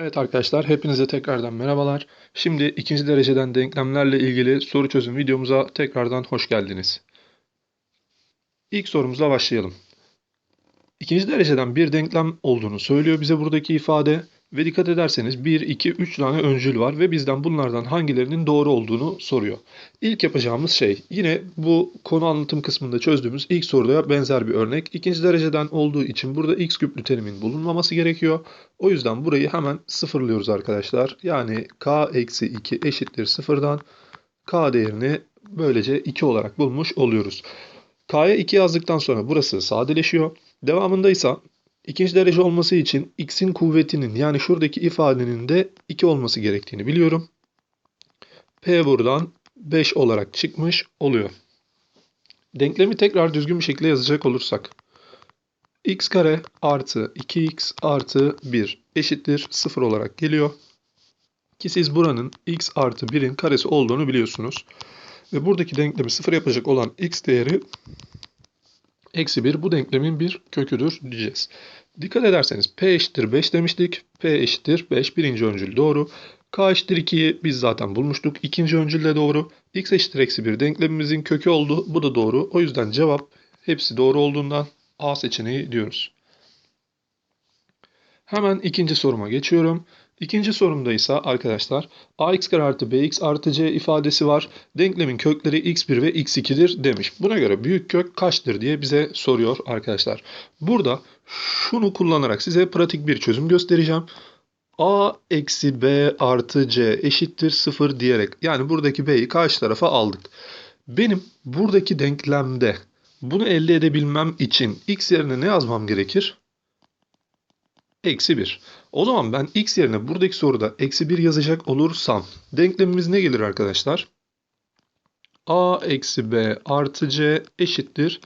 Evet arkadaşlar, hepinize tekrardan merhabalar. Şimdi ikinci dereceden denklemlerle ilgili soru çözüm videomuza tekrardan hoş geldiniz. İlk sorumuzla başlayalım. İkinci dereceden bir denklem olduğunu söylüyor bize buradaki ifade ve dikkat ederseniz 1, 2, 3 tane öncül var ve bizden bunlardan hangilerinin doğru olduğunu soruyor. İlk yapacağımız şey yine bu konu anlatım kısmında çözdüğümüz ilk soruya benzer bir örnek. İkinci dereceden olduğu için burada x küplü terimin bulunmaması gerekiyor. O yüzden burayı hemen sıfırlıyoruz arkadaşlar. Yani k eksi 2 eşittir sıfırdan k değerini böylece 2 olarak bulmuş oluyoruz. K'ya 2 yazdıktan sonra burası sadeleşiyor. Devamında ise ikinci derece olması için x'in kuvvetinin yani şuradaki ifadenin de 2 olması gerektiğini biliyorum. P buradan 5 olarak çıkmış oluyor. Denklemi tekrar düzgün bir şekilde yazacak olursak. x kare artı 2x artı 1 eşittir 0 olarak geliyor. Ki siz buranın x artı 1'in karesi olduğunu biliyorsunuz. Ve buradaki denklemi 0 yapacak olan x değeri eksi 1 bu denklemin bir köküdür diyeceğiz. Dikkat ederseniz p eşittir 5 demiştik. p eşittir 5 birinci öncül doğru. k eşittir 2'yi biz zaten bulmuştuk. İkinci öncül de doğru. x eşittir eksi 1 denklemimizin kökü oldu. Bu da doğru. O yüzden cevap hepsi doğru olduğundan A seçeneği diyoruz. Hemen ikinci soruma geçiyorum. İkinci sorumda ise arkadaşlar ax kare artı bx artı c ifadesi var. Denklemin kökleri x1 ve x2'dir demiş. Buna göre büyük kök kaçtır diye bize soruyor arkadaşlar. Burada şunu kullanarak size pratik bir çözüm göstereceğim. a eksi b artı c eşittir 0 diyerek yani buradaki b'yi karşı tarafa aldık. Benim buradaki denklemde bunu elde edebilmem için x yerine ne yazmam gerekir? Eksi 1. O zaman ben x yerine buradaki soruda eksi 1 yazacak olursam denklemimiz ne gelir arkadaşlar? a eksi b artı c eşittir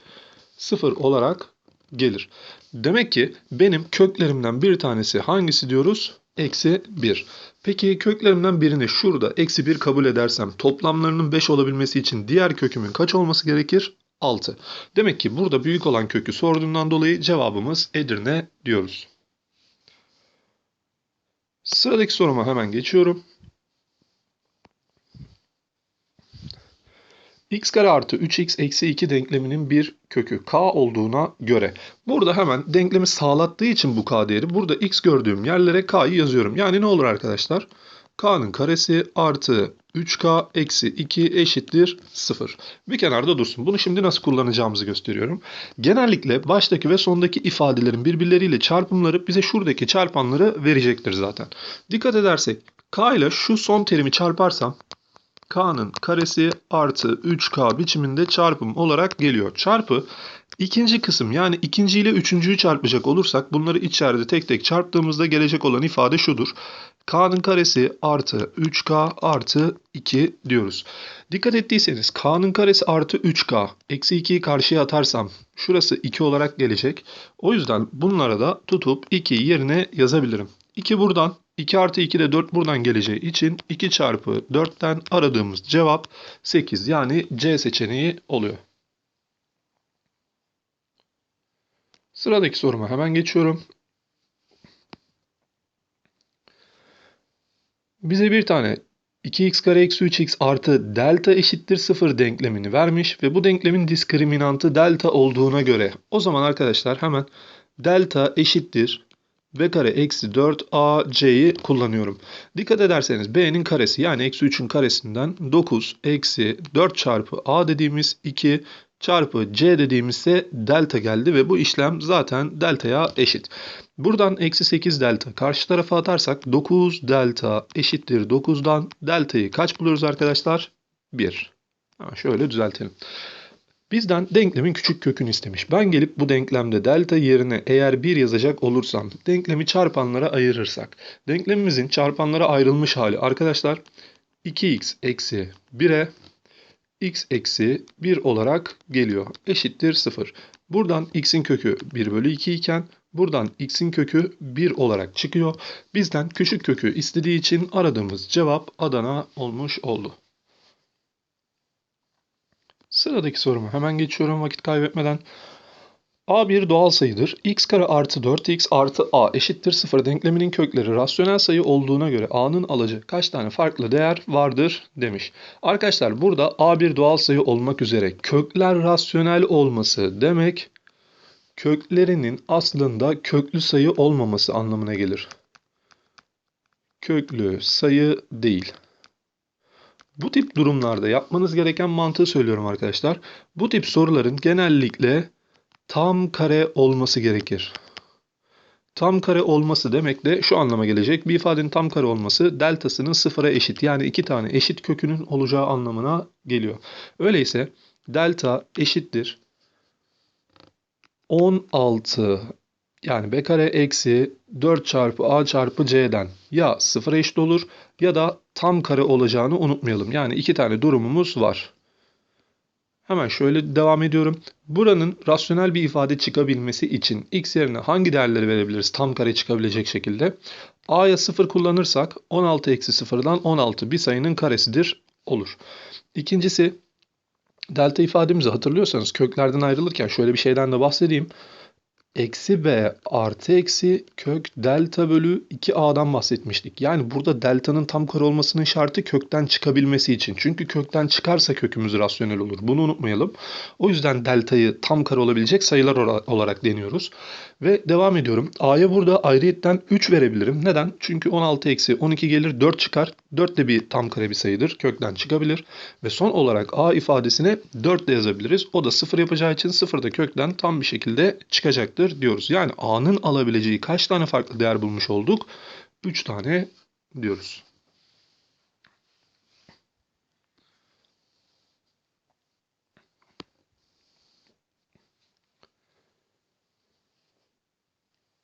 0 olarak gelir. Demek ki benim köklerimden bir tanesi hangisi diyoruz? Eksi 1. Peki köklerimden birini şurada eksi 1 kabul edersem toplamlarının 5 olabilmesi için diğer kökümün kaç olması gerekir? 6. Demek ki burada büyük olan kökü sorduğundan dolayı cevabımız Edirne diyoruz. Sıradaki soruma hemen geçiyorum. x kare artı 3x eksi 2 denkleminin bir kökü k olduğuna göre. Burada hemen denklemi sağlattığı için bu k değeri burada x gördüğüm yerlere k'yı yazıyorum. Yani ne olur arkadaşlar? K'nın karesi artı 3k eksi 2 eşittir 0. Bir kenarda dursun. Bunu şimdi nasıl kullanacağımızı gösteriyorum. Genellikle baştaki ve sondaki ifadelerin birbirleriyle çarpımları bize şuradaki çarpanları verecektir zaten. Dikkat edersek k ile şu son terimi çarparsam k'nın karesi artı 3k biçiminde çarpım olarak geliyor. Çarpı ikinci kısım yani ikinci ile üçüncüyü çarpacak olursak bunları içeride tek tek çarptığımızda gelecek olan ifade şudur. K'nın karesi artı 3k artı 2 diyoruz. Dikkat ettiyseniz k'nın karesi artı 3k eksi 2'yi karşıya atarsam şurası 2 olarak gelecek. O yüzden bunlara da tutup 2 yerine yazabilirim. 2 buradan 2 artı 2 de 4 buradan geleceği için 2 çarpı 4'ten aradığımız cevap 8 yani C seçeneği oluyor. Sıradaki soruma hemen geçiyorum. Bize bir tane 2x kare eksi 3x artı delta eşittir 0 denklemini vermiş ve bu denklemin diskriminantı delta olduğuna göre o zaman arkadaşlar hemen delta eşittir b kare eksi 4ac'yi kullanıyorum. Dikkat ederseniz b'nin karesi yani eksi 3'ün karesinden 9 eksi 4 çarpı a dediğimiz 2 çarpı c dediğimizse delta geldi ve bu işlem zaten delta'ya eşit. Buradan eksi 8 delta karşı tarafa atarsak 9 delta eşittir 9'dan delta'yı kaç buluyoruz arkadaşlar? 1. Hemen şöyle düzeltelim. Bizden denklemin küçük kökünü istemiş. Ben gelip bu denklemde delta yerine eğer 1 yazacak olursam denklemi çarpanlara ayırırsak. Denklemimizin çarpanlara ayrılmış hali arkadaşlar 2x eksi 1'e x eksi 1 olarak geliyor. Eşittir 0. Buradan x'in kökü 1 bölü 2 iken buradan x'in kökü 1 olarak çıkıyor. Bizden küçük kökü istediği için aradığımız cevap Adana olmuş oldu. Sıradaki soruma hemen geçiyorum vakit kaybetmeden. A bir doğal sayıdır. x kare artı 4x artı a eşittir 0 denkleminin kökleri rasyonel sayı olduğuna göre a'nın alıcı kaç tane farklı değer vardır demiş. Arkadaşlar burada a bir doğal sayı olmak üzere kökler rasyonel olması demek köklerinin aslında köklü sayı olmaması anlamına gelir. Köklü sayı değil. Bu tip durumlarda yapmanız gereken mantığı söylüyorum arkadaşlar. Bu tip soruların genellikle tam kare olması gerekir. Tam kare olması demek de şu anlama gelecek. Bir ifadenin tam kare olması deltasının sıfıra eşit. Yani iki tane eşit kökünün olacağı anlamına geliyor. Öyleyse delta eşittir 16 yani b kare eksi 4 çarpı a çarpı c'den ya sıfıra eşit olur ya da tam kare olacağını unutmayalım. Yani iki tane durumumuz var. Hemen şöyle devam ediyorum. Buranın rasyonel bir ifade çıkabilmesi için x yerine hangi değerleri verebiliriz tam kare çıkabilecek şekilde? a'ya 0 kullanırsak 16 eksi 0'dan 16 bir sayının karesidir olur. İkincisi delta ifademizi hatırlıyorsanız köklerden ayrılırken şöyle bir şeyden de bahsedeyim. Eksi b artı eksi kök delta bölü 2a'dan bahsetmiştik. Yani burada delta'nın tam kare olmasının şartı kökten çıkabilmesi için. Çünkü kökten çıkarsa kökümüz rasyonel olur. Bunu unutmayalım. O yüzden delta'yı tam kare olabilecek sayılar olarak deniyoruz. Ve devam ediyorum. A'ya burada ayrıyetten 3 verebilirim. Neden? Çünkü 16 eksi 12 gelir 4 çıkar. 4 de bir tam kare bir sayıdır. Kökten çıkabilir. Ve son olarak A ifadesine 4 de yazabiliriz. O da 0 yapacağı için 0 da kökten tam bir şekilde çıkacaktır diyoruz. Yani A'nın alabileceği kaç tane farklı değer bulmuş olduk? 3 tane diyoruz.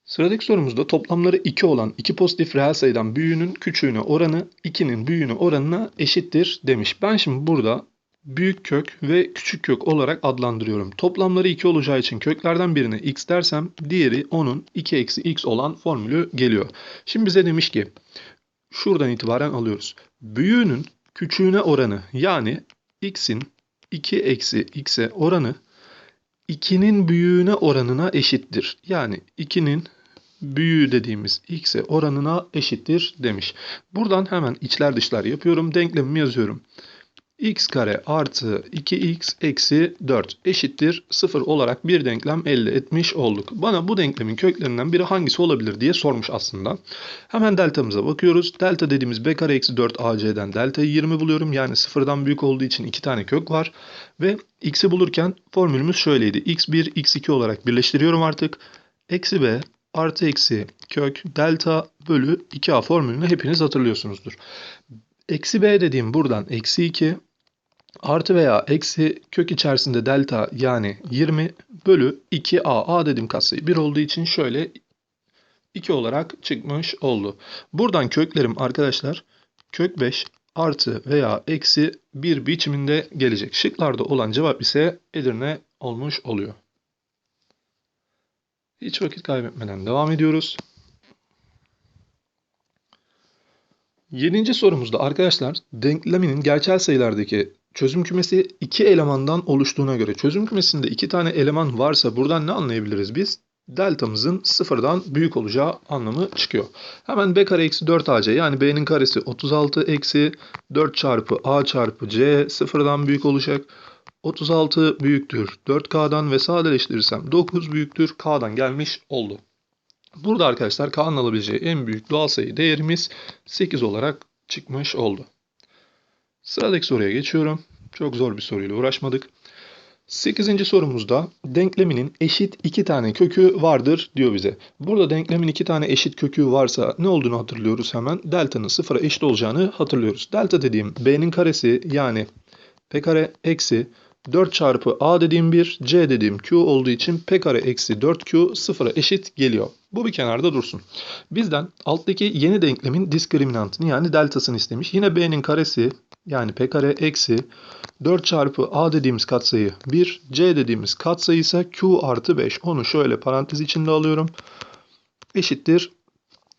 Sıradaki sorumuzda toplamları 2 olan iki pozitif reel sayıdan büyüğünün küçüğüne oranı 2'nin büyüğüne oranına eşittir demiş. Ben şimdi burada büyük kök ve küçük kök olarak adlandırıyorum. Toplamları 2 olacağı için köklerden birine x dersem diğeri onun 2 eksi x olan formülü geliyor. Şimdi bize demiş ki şuradan itibaren alıyoruz. Büyüğünün küçüğüne oranı yani x'in 2 eksi x'e oranı 2'nin büyüğüne oranına eşittir. Yani 2'nin büyüğü dediğimiz x'e oranına eşittir demiş. Buradan hemen içler dışlar yapıyorum. Denklemimi yazıyorum. X kare artı 2x eksi 4 eşittir 0 olarak bir denklem elde etmiş olduk. Bana bu denklemin köklerinden biri hangisi olabilir diye sormuş aslında. Hemen deltamıza bakıyoruz. Delta dediğimiz b kare eksi 4 ac'den deltayı 20 buluyorum. Yani sıfırdan büyük olduğu için iki tane kök var. Ve x'i bulurken formülümüz şöyleydi. x1, x2 olarak birleştiriyorum artık. Eksi b artı eksi kök delta bölü 2a formülünü hepiniz hatırlıyorsunuzdur. Eksi b dediğim buradan eksi 2 artı veya eksi kök içerisinde delta yani 20 bölü 2a. a dediğim katsayı 1 olduğu için şöyle 2 olarak çıkmış oldu. Buradan köklerim arkadaşlar kök 5 artı veya eksi 1 biçiminde gelecek. Şıklarda olan cevap ise Edirne olmuş oluyor. Hiç vakit kaybetmeden devam ediyoruz. Yedinci sorumuzda arkadaşlar denkleminin gerçel sayılardaki çözüm kümesi iki elemandan oluştuğuna göre çözüm kümesinde iki tane eleman varsa buradan ne anlayabiliriz biz? Deltamızın sıfırdan büyük olacağı anlamı çıkıyor. Hemen b kare eksi 4 ac yani b'nin karesi 36 eksi 4 çarpı a çarpı c sıfırdan büyük olacak. 36 büyüktür 4K'dan ve sadeleştirirsem 9 büyüktür K'dan gelmiş oldu. Burada arkadaşlar K'nın alabileceği en büyük doğal sayı değerimiz 8 olarak çıkmış oldu. Sıradaki soruya geçiyorum. Çok zor bir soruyla uğraşmadık. 8. sorumuzda denkleminin eşit iki tane kökü vardır diyor bize. Burada denklemin iki tane eşit kökü varsa ne olduğunu hatırlıyoruz hemen. Delta'nın sıfıra eşit olacağını hatırlıyoruz. Delta dediğim b'nin karesi yani p kare eksi 4 çarpı a dediğim 1, c dediğim q olduğu için p kare eksi 4q sıfıra eşit geliyor. Bu bir kenarda dursun. Bizden alttaki yeni denklemin diskriminantını yani deltasını istemiş. Yine b'nin karesi yani p kare eksi 4 çarpı a dediğimiz katsayı 1, c dediğimiz katsayı ise q artı 5. Onu şöyle parantez içinde alıyorum. Eşittir.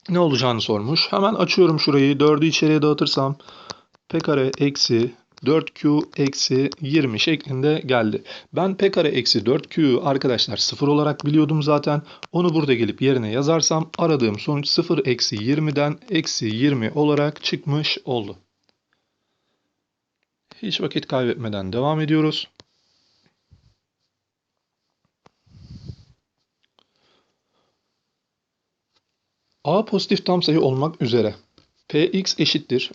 Ne olacağını sormuş. Hemen açıyorum şurayı. 4'ü içeriye dağıtırsam p kare eksi 4Q eksi 20 şeklinde geldi. Ben P kare eksi 4Q'yu arkadaşlar 0 olarak biliyordum zaten. Onu burada gelip yerine yazarsam aradığım sonuç 0 eksi 20'den eksi 20 olarak çıkmış oldu. Hiç vakit kaybetmeden devam ediyoruz. A pozitif tam sayı olmak üzere Px eşittir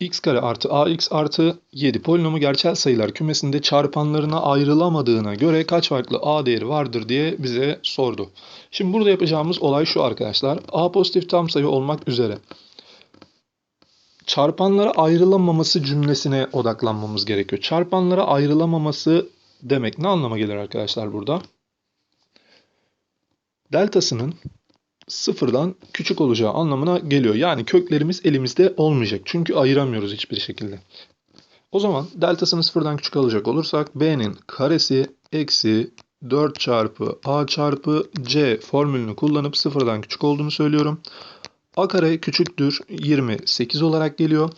x kare artı ax artı 7 polinomu gerçel sayılar kümesinde çarpanlarına ayrılamadığına göre kaç farklı a değeri vardır diye bize sordu. Şimdi burada yapacağımız olay şu arkadaşlar. a pozitif tam sayı olmak üzere çarpanlara ayrılamaması cümlesine odaklanmamız gerekiyor. Çarpanlara ayrılamaması demek ne anlama gelir arkadaşlar burada? Deltasının sıfırdan küçük olacağı anlamına geliyor. Yani köklerimiz elimizde olmayacak. Çünkü ayıramıyoruz hiçbir şekilde. O zaman deltasını sıfırdan küçük alacak olursak b'nin karesi eksi 4 çarpı a çarpı c formülünü kullanıp sıfırdan küçük olduğunu söylüyorum. A kare küçüktür 28 olarak geliyor.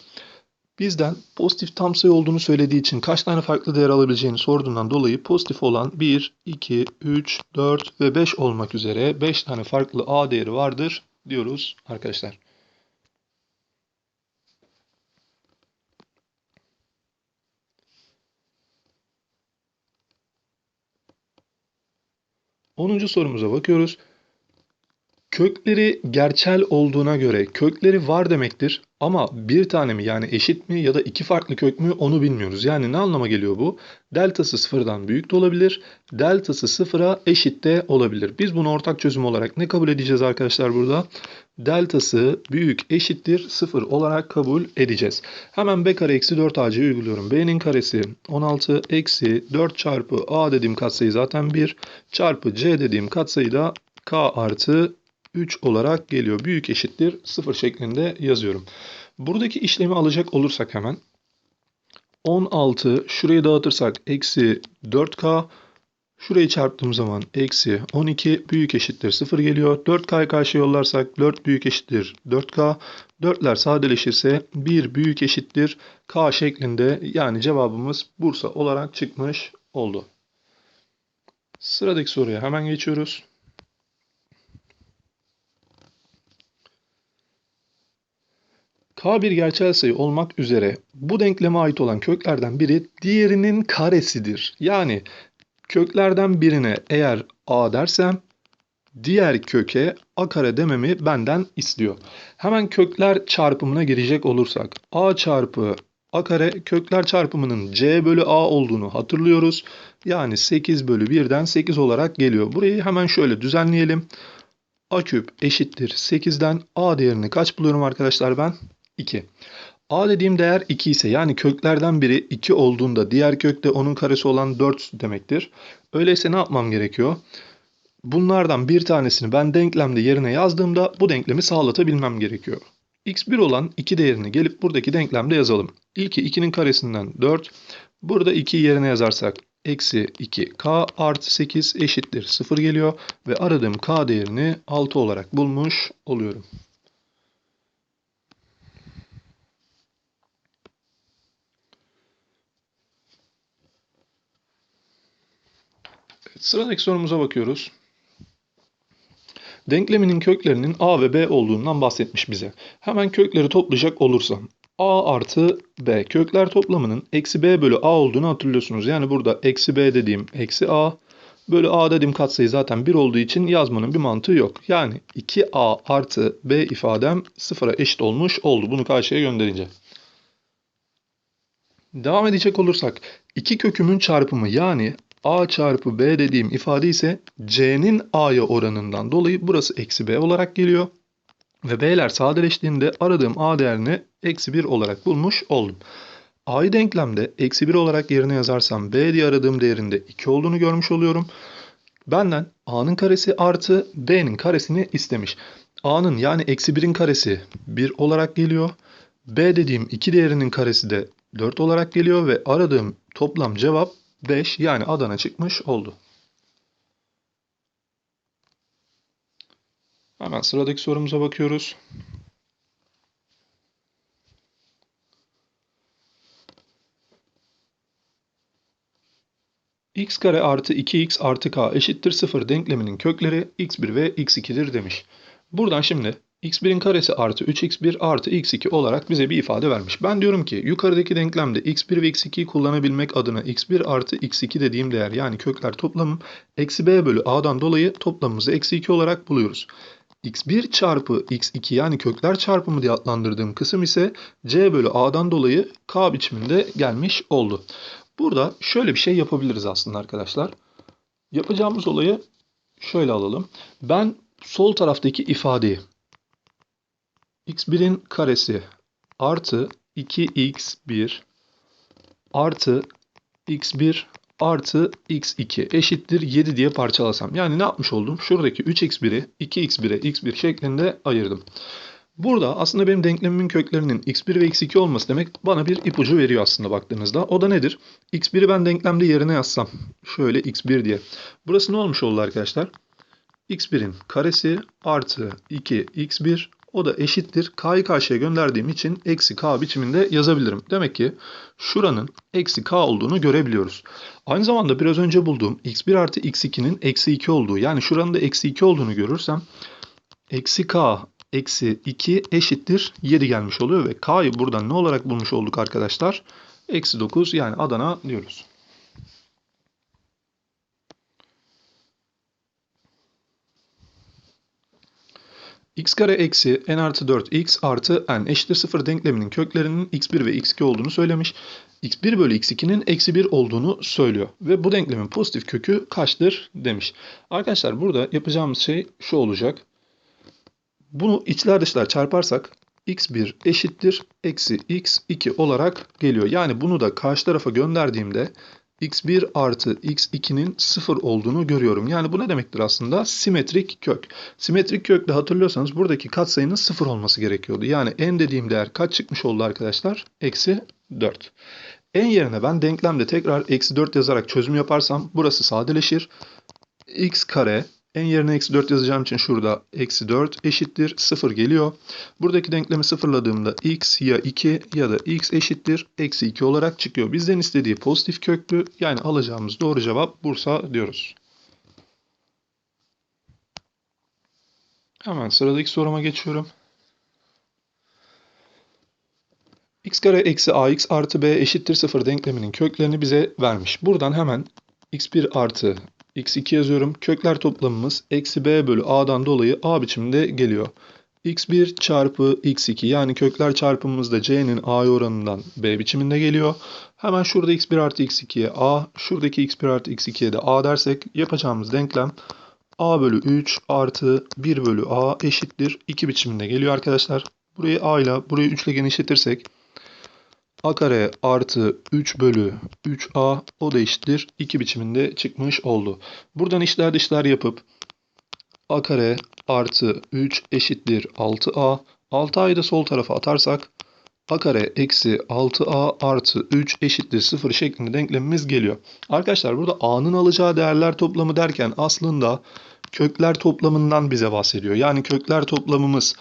Bizden pozitif tam sayı olduğunu söylediği için kaç tane farklı değer alabileceğini sorduğundan dolayı pozitif olan 1, 2, 3, 4 ve 5 olmak üzere 5 tane farklı A değeri vardır diyoruz arkadaşlar. Onuncu sorumuza bakıyoruz. Kökleri gerçel olduğuna göre kökleri var demektir ama bir tane mi yani eşit mi ya da iki farklı kök mü onu bilmiyoruz. Yani ne anlama geliyor bu? Deltası sıfırdan büyük de olabilir, deltası sıfıra eşit de olabilir. Biz bunu ortak çözüm olarak ne kabul edeceğiz arkadaşlar burada? Deltası büyük eşittir sıfır olarak kabul edeceğiz. Hemen b kare eksi 4 ac uyguluyorum. b'nin karesi 16 eksi 4 çarpı a dediğim katsayı zaten 1 çarpı c dediğim katsayı da k artı 3 olarak geliyor. Büyük eşittir 0 şeklinde yazıyorum. Buradaki işlemi alacak olursak hemen 16 şurayı dağıtırsak eksi 4k şurayı çarptığım zaman eksi 12 büyük eşittir 0 geliyor. 4k'yı karşı yollarsak 4 büyük eşittir 4k. 4'ler sadeleşirse 1 büyük eşittir k şeklinde yani cevabımız Bursa olarak çıkmış oldu. Sıradaki soruya hemen geçiyoruz. K bir gerçel sayı olmak üzere bu denkleme ait olan köklerden biri diğerinin karesidir. Yani köklerden birine eğer a dersem diğer köke a kare dememi benden istiyor. Hemen kökler çarpımına girecek olursak a çarpı a kare kökler çarpımının c bölü a olduğunu hatırlıyoruz. Yani 8 bölü 1'den 8 olarak geliyor. Burayı hemen şöyle düzenleyelim. a küp eşittir 8'den a değerini kaç buluyorum arkadaşlar ben? 2. A dediğim değer 2 ise yani köklerden biri 2 olduğunda diğer kökte onun karesi olan 4 demektir. Öyleyse ne yapmam gerekiyor? Bunlardan bir tanesini ben denklemde yerine yazdığımda bu denklemi sağlatabilmem gerekiyor. x1 olan 2 değerini gelip buradaki denklemde yazalım. İlki 2'nin karesinden 4. Burada 2'yi yerine yazarsak eksi 2k artı 8 eşittir 0 geliyor. Ve aradığım k değerini 6 olarak bulmuş oluyorum. Sıradaki sorumuza bakıyoruz. Denkleminin köklerinin a ve b olduğundan bahsetmiş bize. Hemen kökleri toplayacak olursam a artı b kökler toplamının eksi b bölü a olduğunu hatırlıyorsunuz. Yani burada eksi b dediğim eksi a bölü a dediğim katsayı zaten 1 olduğu için yazmanın bir mantığı yok. Yani 2a artı b ifadem sıfıra eşit olmuş oldu. Bunu karşıya gönderince. Devam edecek olursak iki kökümün çarpımı yani a çarpı b dediğim ifade ise c'nin a'ya oranından dolayı burası eksi b olarak geliyor. Ve b'ler sadeleştiğinde aradığım a değerini eksi 1 olarak bulmuş oldum. a'yı denklemde eksi 1 olarak yerine yazarsam b diye aradığım değerinde 2 olduğunu görmüş oluyorum. Benden a'nın karesi artı b'nin karesini istemiş. a'nın yani eksi 1'in karesi 1 olarak geliyor. b dediğim 2 değerinin karesi de 4 olarak geliyor ve aradığım toplam cevap 5 yani Adana çıkmış oldu. Hemen sıradaki sorumuza bakıyoruz. x kare artı 2x artı k eşittir 0 denkleminin kökleri x1 ve x2'dir demiş. Buradan şimdi x1'in karesi artı 3x1 artı x2 olarak bize bir ifade vermiş. Ben diyorum ki yukarıdaki denklemde x1 ve x2'yi kullanabilmek adına x1 artı x2 dediğim değer yani kökler toplamım eksi b bölü a'dan dolayı toplamımızı eksi 2 olarak buluyoruz. x1 çarpı x2 yani kökler çarpımı diye adlandırdığım kısım ise c bölü a'dan dolayı k biçiminde gelmiş oldu. Burada şöyle bir şey yapabiliriz aslında arkadaşlar. Yapacağımız olayı şöyle alalım. Ben sol taraftaki ifadeyi x1'in karesi artı 2x1 artı x1 artı x2 eşittir 7 diye parçalasam. Yani ne yapmış oldum? Şuradaki 3x1'i 2x1'e x1 şeklinde ayırdım. Burada aslında benim denklemimin köklerinin x1 ve x2 olması demek bana bir ipucu veriyor aslında baktığınızda. O da nedir? x1'i ben denklemde yerine yazsam. Şöyle x1 diye. Burası ne olmuş oldu arkadaşlar? x1'in karesi artı 2x1 o da eşittir. K'yı karşıya gönderdiğim için eksi k biçiminde yazabilirim. Demek ki şuranın eksi k olduğunu görebiliyoruz. Aynı zamanda biraz önce bulduğum x1 artı x2'nin eksi 2 olduğu yani şuranın da eksi 2 olduğunu görürsem eksi k eksi 2 eşittir 7 gelmiş oluyor ve k'yı buradan ne olarak bulmuş olduk arkadaşlar? Eksi 9 yani Adana diyoruz. X kare eksi n artı 4 x artı n eşittir 0 denkleminin köklerinin x1 ve x2 olduğunu söylemiş. x1 bölü x2'nin eksi 1 olduğunu söylüyor. Ve bu denklemin pozitif kökü kaçtır demiş. Arkadaşlar burada yapacağımız şey şu olacak. Bunu içler dışlar çarparsak x1 eşittir eksi x2 olarak geliyor. Yani bunu da karşı tarafa gönderdiğimde x1 artı x2'nin 0 olduğunu görüyorum. Yani bu ne demektir aslında? Simetrik kök. Simetrik kökte hatırlıyorsanız buradaki katsayının 0 olması gerekiyordu. Yani n dediğim değer kaç çıkmış oldu arkadaşlar? Eksi 4. n yerine ben denklemde tekrar eksi 4 yazarak çözüm yaparsam burası sadeleşir. x kare en yerine eksi 4 yazacağım için şurada eksi 4 eşittir 0 geliyor. Buradaki denklemi sıfırladığımda x ya 2 ya da x eşittir eksi 2 olarak çıkıyor. Bizden istediği pozitif köklü yani alacağımız doğru cevap Bursa diyoruz. Hemen sıradaki soruma geçiyorum. x kare eksi ax artı b eşittir 0 denkleminin köklerini bize vermiş. Buradan hemen x1 artı x2 yazıyorum. Kökler toplamımız eksi b bölü a'dan dolayı a biçiminde geliyor. x1 çarpı x2 yani kökler çarpımımız da c'nin a'ya oranından b biçiminde geliyor. Hemen şurada x1 artı x2'ye a, şuradaki x1 artı x2'ye de a dersek yapacağımız denklem a bölü 3 artı 1 bölü a eşittir 2 biçiminde geliyor arkadaşlar. Burayı a ile burayı 3 ile genişletirsek a kare artı 3 bölü 3a o da eşittir 2 biçiminde çıkmış oldu. Buradan işler dışlar yapıp a kare artı 3 eşittir 6a. 6a'yı da sol tarafa atarsak a kare eksi 6a artı 3 eşittir 0 şeklinde denklemimiz geliyor. Arkadaşlar burada a'nın alacağı değerler toplamı derken aslında kökler toplamından bize bahsediyor. Yani kökler toplamımız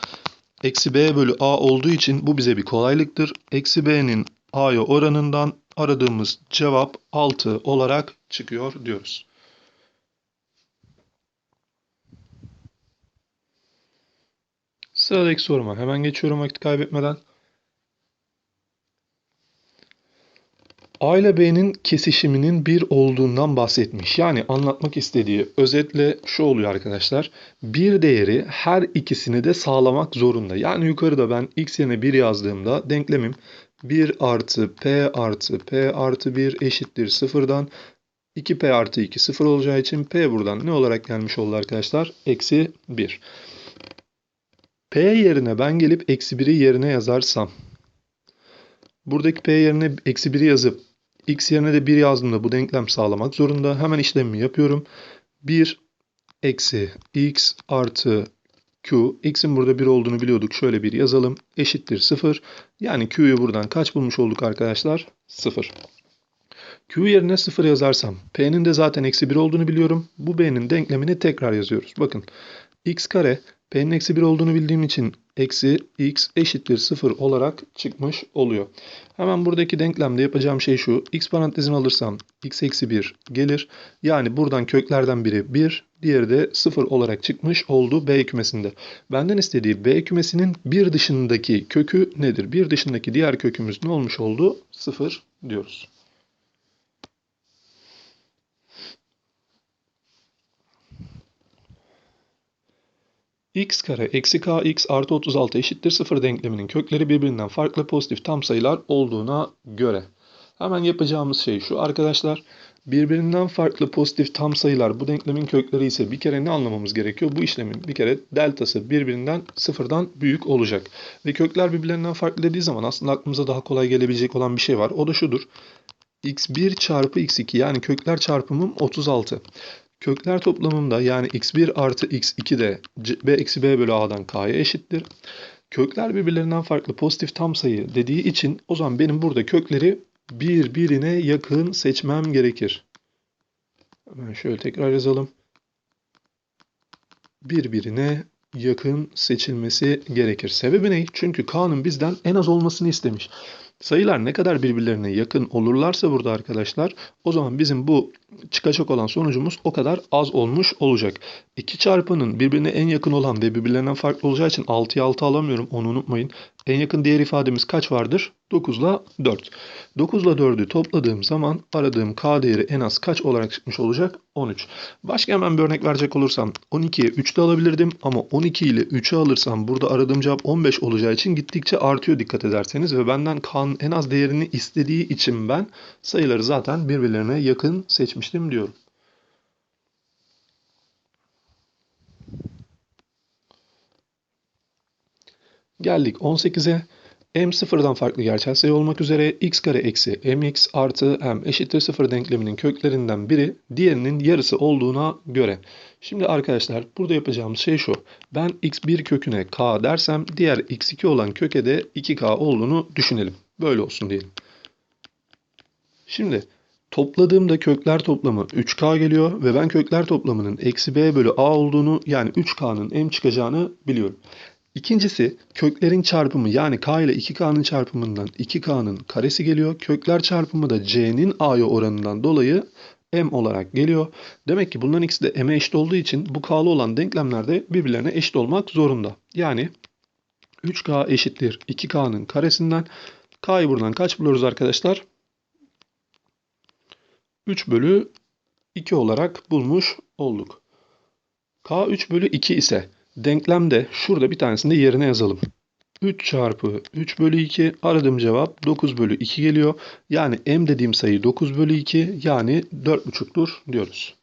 Eksi b bölü a olduğu için bu bize bir kolaylıktır. Eksi b'nin a'ya oranından aradığımız cevap 6 olarak çıkıyor diyoruz. Sıradaki soruma hemen geçiyorum vakit kaybetmeden. A ile B'nin kesişiminin bir olduğundan bahsetmiş. Yani anlatmak istediği özetle şu oluyor arkadaşlar. Bir değeri her ikisini de sağlamak zorunda. Yani yukarıda ben x yerine 1 yazdığımda denklemim 1 artı p artı p artı 1 eşittir 0'dan 2p artı 2 0 olacağı için p buradan ne olarak gelmiş oldu arkadaşlar? Eksi 1. p yerine ben gelip eksi 1'i yerine yazarsam buradaki p yerine eksi 1'i yazıp x yerine de 1 yazdığımda bu denklem sağlamak zorunda. Hemen işlemimi yapıyorum. 1 eksi x artı q. x'in burada 1 olduğunu biliyorduk. Şöyle bir yazalım. Eşittir 0. Yani q'yu buradan kaç bulmuş olduk arkadaşlar? 0. Q yerine 0 yazarsam P'nin de zaten eksi 1 olduğunu biliyorum. Bu B'nin denklemini tekrar yazıyoruz. Bakın x kare P'nin eksi 1 olduğunu bildiğim için eksi x eşittir 0 olarak çıkmış oluyor. Hemen buradaki denklemde yapacağım şey şu. x parantezini alırsam x eksi 1 gelir. Yani buradan köklerden biri 1, diğeri de 0 olarak çıkmış oldu B kümesinde. Benden istediği B kümesinin bir dışındaki kökü nedir? Bir dışındaki diğer kökümüz ne olmuş oldu? 0 diyoruz. X kare eksi kx artı 36 eşittir 0 denkleminin kökleri birbirinden farklı pozitif tam sayılar olduğuna göre. Hemen yapacağımız şey şu arkadaşlar. Birbirinden farklı pozitif tam sayılar bu denklemin kökleri ise bir kere ne anlamamız gerekiyor? Bu işlemin bir kere deltası birbirinden sıfırdan büyük olacak. Ve kökler birbirlerinden farklı dediği zaman aslında aklımıza daha kolay gelebilecek olan bir şey var. O da şudur. x1 çarpı x2 yani kökler çarpımım 36. Kökler toplamında yani x1 artı x2 de b eksi b bölü a'dan k'ya eşittir. Kökler birbirlerinden farklı pozitif tam sayı dediği için o zaman benim burada kökleri birbirine yakın seçmem gerekir. Hemen şöyle tekrar yazalım. Birbirine yakın seçilmesi gerekir. Sebebi ne? Çünkü K'nın bizden en az olmasını istemiş. Sayılar ne kadar birbirlerine yakın olurlarsa burada arkadaşlar o zaman bizim bu çıkacak olan sonucumuz o kadar az olmuş olacak. İki çarpanın birbirine en yakın olan ve birbirlerinden farklı olacağı için 6'ya 6 alamıyorum onu unutmayın. En yakın diğer ifademiz kaç vardır? 9 ile 4. 9 ile 4'ü topladığım zaman aradığım k değeri en az kaç olarak çıkmış olacak? 13. Başka hemen bir örnek verecek olursam 12'ye 3 de alabilirdim ama 12 ile 3'ü alırsam burada aradığım cevap 15 olacağı için gittikçe artıyor dikkat ederseniz ve benden k'nın en az değerini istediği için ben sayıları zaten birbirlerine yakın seçmiştim diyorum. Geldik 18'e. m sıfırdan farklı gerçel sayı olmak üzere x kare eksi mx artı m eşittir sıfır denkleminin köklerinden biri diğerinin yarısı olduğuna göre. Şimdi arkadaşlar burada yapacağımız şey şu. Ben x1 köküne k dersem diğer x2 olan köke de 2k olduğunu düşünelim. Böyle olsun diyelim. Şimdi topladığımda kökler toplamı 3k geliyor ve ben kökler toplamının eksi b bölü a olduğunu yani 3k'nın m çıkacağını biliyorum. İkincisi köklerin çarpımı yani k ile 2k'nın çarpımından 2k'nın karesi geliyor. Kökler çarpımı da c'nin a'ya oranından dolayı m olarak geliyor. Demek ki bunların ikisi de m'e eşit olduğu için bu k'lı olan denklemler de birbirlerine eşit olmak zorunda. Yani 3k eşittir 2k'nın karesinden k'yı buradan kaç buluyoruz arkadaşlar? 3 bölü 2 olarak bulmuş olduk. K 3 bölü 2 ise denklemde şurada bir tanesini de yerine yazalım. 3 çarpı 3 bölü 2 aradığım cevap 9 bölü 2 geliyor. Yani m dediğim sayı 9 bölü 2 yani 4,5'tur diyoruz.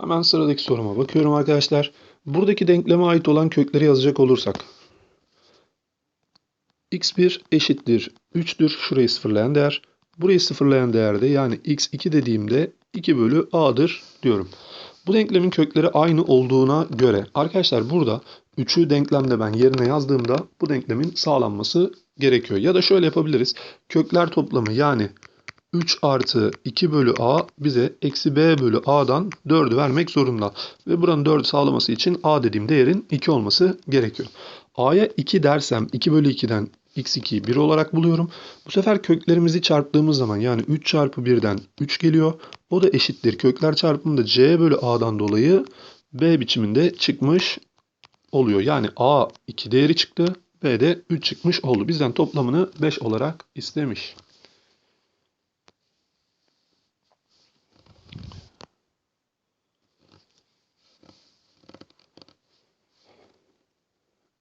Hemen sıradaki soruma bakıyorum arkadaşlar. Buradaki denkleme ait olan kökleri yazacak olursak. X1 eşittir 3'tür. Şurayı sıfırlayan değer. Burayı sıfırlayan değerde yani x2 dediğimde 2 bölü a'dır diyorum. Bu denklemin kökleri aynı olduğuna göre arkadaşlar burada 3'ü denklemde ben yerine yazdığımda bu denklemin sağlanması gerekiyor. Ya da şöyle yapabiliriz. Kökler toplamı yani 3 artı 2 bölü a bize eksi b bölü a'dan 4'ü vermek zorunda. Ve buranın 4'ü sağlaması için a dediğim değerin 2 olması gerekiyor. A'ya 2 dersem 2 bölü 2'den x2'yi 1 olarak buluyorum. Bu sefer köklerimizi çarptığımız zaman yani 3 çarpı 1'den 3 geliyor. O da eşittir. Kökler çarpımında c bölü a'dan dolayı b biçiminde çıkmış oluyor. Yani a 2 değeri çıktı. b de 3 çıkmış oldu. Bizden toplamını 5 olarak istemiş.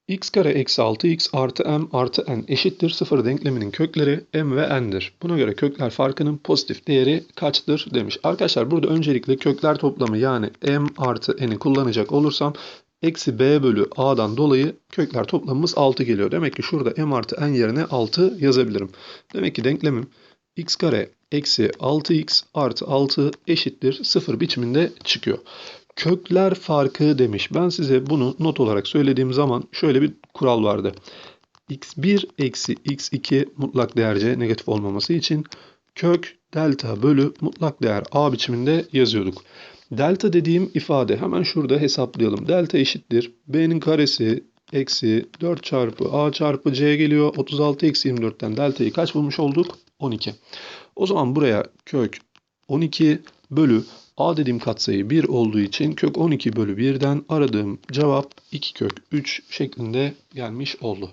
X kare eksi 6x artı m artı n eşittir 0 denkleminin kökleri m ve n'dir. Buna göre kökler farkının pozitif değeri kaçtır demiş. Arkadaşlar burada öncelikle kökler toplamı yani m artı n'i kullanacak olursam eksi b bölü a'dan dolayı kökler toplamımız 6 geliyor. Demek ki şurada m artı n yerine 6 yazabilirim. Demek ki denklemim x kare eksi 6x artı 6 eşittir 0 biçiminde çıkıyor kökler farkı demiş. Ben size bunu not olarak söylediğim zaman şöyle bir kural vardı. x1 eksi x2 mutlak değerce negatif olmaması için kök delta bölü mutlak değer a biçiminde yazıyorduk. Delta dediğim ifade hemen şurada hesaplayalım. Delta eşittir. B'nin karesi eksi 4 çarpı A çarpı C geliyor. 36 eksi 24'ten deltayı kaç bulmuş olduk? 12. O zaman buraya kök 12 bölü A dediğim katsayı 1 olduğu için kök 12 bölü 1'den aradığım cevap 2 kök 3 şeklinde gelmiş oldu.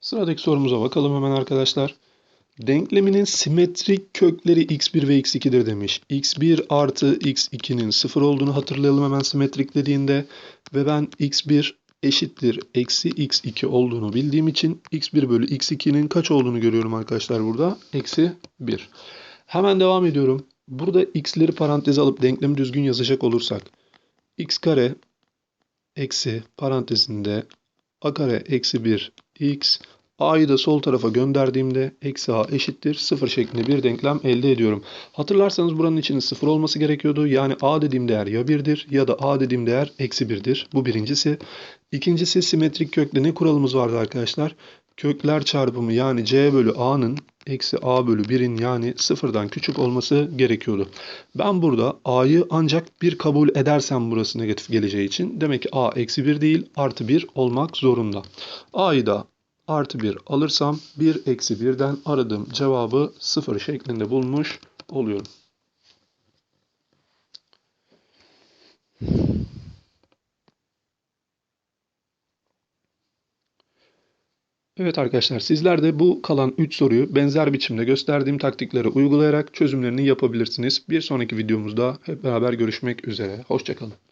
Sıradaki sorumuza bakalım hemen arkadaşlar. Denkleminin simetrik kökleri x1 ve x2'dir demiş. x1 artı x2'nin 0 olduğunu hatırlayalım hemen simetrik dediğinde. Ve ben x1 eşittir eksi x2 olduğunu bildiğim için x1 bölü x2'nin kaç olduğunu görüyorum arkadaşlar burada. Eksi 1. Hemen devam ediyorum. Burada x'leri paranteze alıp denklemi düzgün yazacak olursak. x kare eksi parantezinde a kare eksi 1 x a'yı da sol tarafa gönderdiğimde eksi a eşittir 0 şeklinde bir denklem elde ediyorum. Hatırlarsanız buranın içinin 0 olması gerekiyordu. Yani a dediğim değer ya 1'dir ya da a dediğim değer eksi 1'dir. Bu birincisi. İkincisi simetrik kökle ne kuralımız vardı arkadaşlar? Kökler çarpımı yani c bölü a'nın eksi a bölü 1'in yani sıfırdan küçük olması gerekiyordu. Ben burada a'yı ancak bir kabul edersem burası negatif geleceği için demek ki a eksi 1 değil artı 1 olmak zorunda. a'yı da artı 1 alırsam 1 eksi 1'den aradığım cevabı 0 şeklinde bulmuş oluyorum. Evet arkadaşlar sizler de bu kalan 3 soruyu benzer biçimde gösterdiğim taktikleri uygulayarak çözümlerini yapabilirsiniz. Bir sonraki videomuzda hep beraber görüşmek üzere. Hoşçakalın.